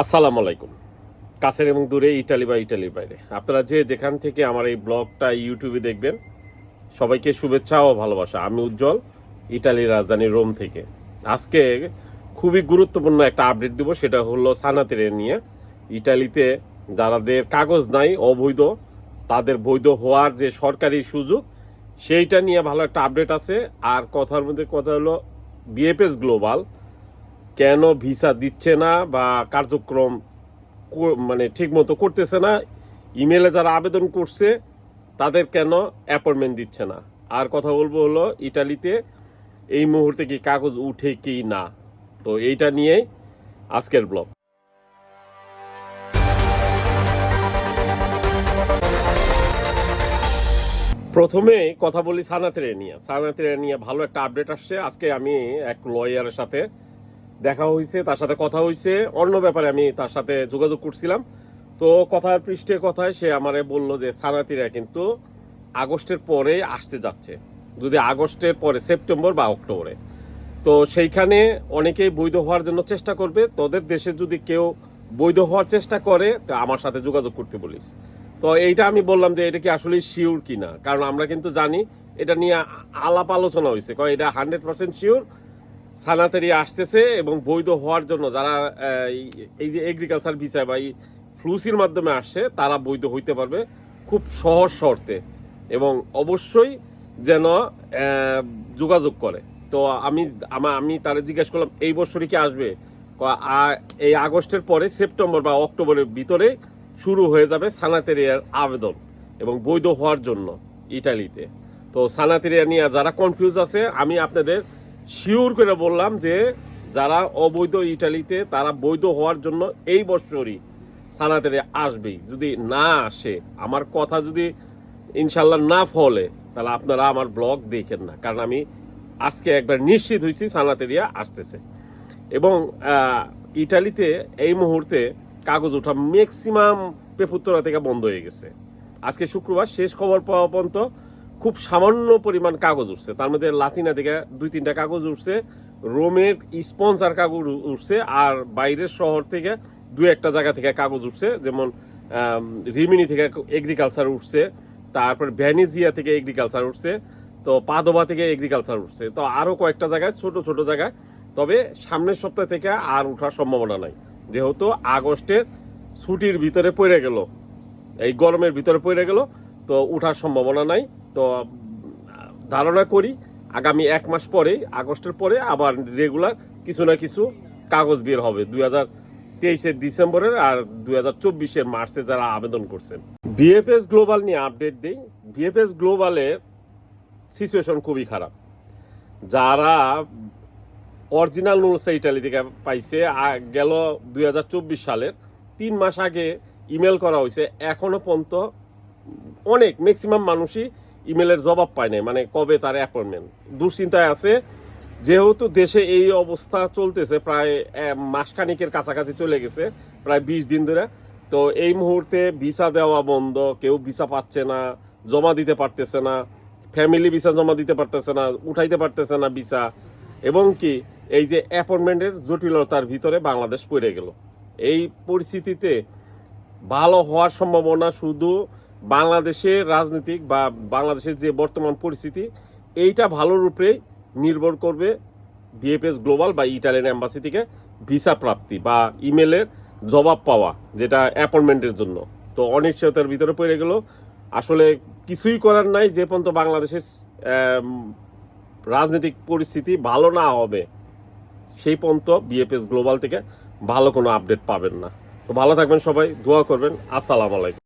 আসসালামু আলাইকুম। কাছের এবং দূরে, ইটালি বা ইটালির বাইরে। আপনারা যে যেখান থেকে আমার এই ব্লগটা ইউটিউবে দেখবেন, সবাইকে শুভেচ্ছা ও ভালোবাসা। আমি উজ্জ্বল, ইটালির রাজধানী রোম থেকে। আজকে খুবই গুরুত্বপূর্ণ একটা আপডেট দিব, সেটা হলো সানাতের নিয়ে। ইটালিতে যারাদের কাগজ নাই, অবৈধ, তাদের বৈধ হওয়ার যে সরকারি সুযোগ, সেইটা নিয়ে ভালো একটা আপডেট আছে। আর কথার মধ্যে কথা হলো, বিএফএস গ্লোবাল কেন ভিসা দিচ্ছে না বা কার্যক্রম মানে ঠিক মতো করতেছে না? ইমেলে যারা আবেদন করছে, তাদের কেন অ্যাপয়েন্টমেন্ট দিচ্ছে না? আর কথা বলব হলো, ইটালিতে এই মুহূর্তে কি কাগজ উঠে কি না? তো এইটা নিয়েই আজকের ব্লগ। প্রথমে কথা বলি সানাতেরে নিয়ে সানাতেরে নিয়ে ভালো একটা আপডেট আসছে। আজকে আমি এক লয়ারের সাথে দেখা হয়েছে তার সাথে কথা হয়েছে অন্য ব্যাপারে আমি তার সাথে যোগাযোগ করছিলাম। তো কথার পৃষ্ঠে কথায় সে আমারে বলল যে, সানাতিরা কিন্তু আগস্টের পরে আসতে যাচ্ছে। যদি আগস্টের পরে, সেপ্টেম্বর বা অক্টোবরে। তো সেইখানে অনেকেই বৈধ হওয়ার জন্য চেষ্টা করবে। তোদের দেশে যদি কেউ বৈধ হওয়ার চেষ্টা করে, তো আমার সাথে যোগাযোগ করতে বলিস। তো এইটা আমি বললাম যে, এটা কি আসলে শিওর কিনা? কারণ আমরা কিন্তু জানি, এটা নিয়ে আলাপ আলোচনা হয়েছে এটা হান্ড্রেড পার্সেন্ট শিওর সানাতারি আসতেছে এবং বৈধ হওয়ার জন্য যারা এই- যে এগ্রিকালচার ভিসা বা এই ফ্লুসির মাধ্যমে আসছে, তারা বৈধ হইতে পারবে খুব সহজ শর্তে এবং অবশ্যই যেন যোগাযোগ করে। তো আমি, আমা- আমি তারা জিজ্ঞেস করলাম, এই বছরই কি আসবে? এই আগস্টের পরে সেপ্টেম্বর বা অক্টোবরের ভিতরে শুরু হয়ে যাবে সানাতেরিয়ার আবেদন এবং বৈধ হওয়ার জন্য ইটালিতে। তো সানাতেরিয়া নিয়ে যারা কনফিউজ আছে, আমি আপনাদের শিওর করে বললাম যে যারা অবৈধ ইটালিতে, তারা বৈধ হওয়ার জন্য এই বছরই সানাতেরিয়া আসবেই। যদি না আসে, আমার কথা যদি ইনশাল্লাহ না ফলে, তাহলে আপনারা আমার ব্লগ দেখেন না। কারণ আমি আজকে একবার নিশ্চিত হয়েছি সানাতেরিয়া আসতেছে। এবং ইটালিতে এই মুহূর্তে কাগজ ওঠা ম্যাক্সিমাম পেপুত্তরা থেকে বন্ধ হয়ে গেছে। আজকে শুক্রবার, শেষ খবর পাওয়া পর্যন্ত খুব সামান্য পরিমাণ কাগজ উঠছে। তার মধ্যে লাতিনা থেকে দুই, তিনটা কাগজ উঠছে, রোমের স্পন্সার কাগজ উঠছে, আর বাইরের শহর থেকে দু একটা জায়গা থেকে কাগজ উঠছে, যেমন রিমিনি থেকে এগ্রিকালচার উঠছে, তারপর ভ্যানিজিয়া থেকে এগ্রিকালচার উঠছে, তো পাদোবা থেকে এগ্রিকালচার উঠছে। তো আরও কয়েকটা জায়গায়, ছোট ছোট জায়গায়। তবে সামনের সপ্তাহ থেকে আর উঠার সম্ভাবনা নাই। যেহেতু আগস্টের ছুটির ভিতরে পড়ে গেল, এই গরমের ভিতরে পড়ে গেল তো উঠার সম্ভাবনা নাই। তো ধারণা করি আগামী এক মাস পরে, আগস্টের পরে আবার রেগুলার কিছু না কিছু কাগজ বের হবে। দুই হাজার তেইশের ডিসেম্বরের আর দুই হাজার চব্বিশের মার্চে যারা আবেদন করছেন। বিএফএস গ্লোবাল নিয়ে আপডেট দিই। বিএফএস গ্লোবালের সিচুয়েশন খুবই খারাপ। যারা অরিজিনাল নোটস ইটালি থেকে পাইছে গেল দুই হাজার চব্বিশ সালের। তিন মাস আগে ইমেল করা হয়েছে। এখনও পর্যন্ত অনেক ম্যাক্সিমাম মানুষই ইমেলের জবাব পায় নাই মানে কবে তার অ্যাপয়েন্টমেন্ট দুশ্চিন্তায় আছে, যেহেতু দেশে এই অবস্থা চলতেছে, প্রায় মাসখানিকের কাছাকাছি চলে গেছে, প্রায় বিশ দিন ধরে। তো এই মুহূর্তে ভিসা দেওয়া বন্ধ, কেউ ভিসা পাচ্ছে না, জমা দিতে পারতেছে না ফ্যামিলি ভিসা জমা দিতে পারতেছে না, উঠাইতে পারতেছে না ভিসা এবং কি, এই যে অ্যাপয়েন্টমেন্টের জটিলতার ভিতরে বাংলাদেশ পড়ে গেল। এই পরিস্থিতিতে ভালো হওয়ার সম্ভাবনা শুধু বাংলাদেশের রাজনৈতিক বা বাংলাদেশের যে বর্তমান পরিস্থিতি, এইটা ভালো রূপে নির্ভর করবে বিএফএস গ্লোবাল বা ইটালিয়ান এম্বাসি থেকে ভিসা প্রাপ্তি বা ইমেলের জবাব পাওয়া, যেটা অ্যাপয়েন্টমেন্টের জন্য। তো অনিশ্চয়তার ভিতরে পড়ে গেল। আসলে কিছুই করার নাই, যে পর্যন্ত বাংলাদেশের রাজনৈতিক পরিস্থিতি ভালো না হবে, সেই পর্যন্ত বিএফএস গ্লোবাল থেকে ভালো কোনো আপডেট পাবেন না। তো ভালো থাকবেন সবাই, দোয়া করবেন। আসসালামু আলাইকুম।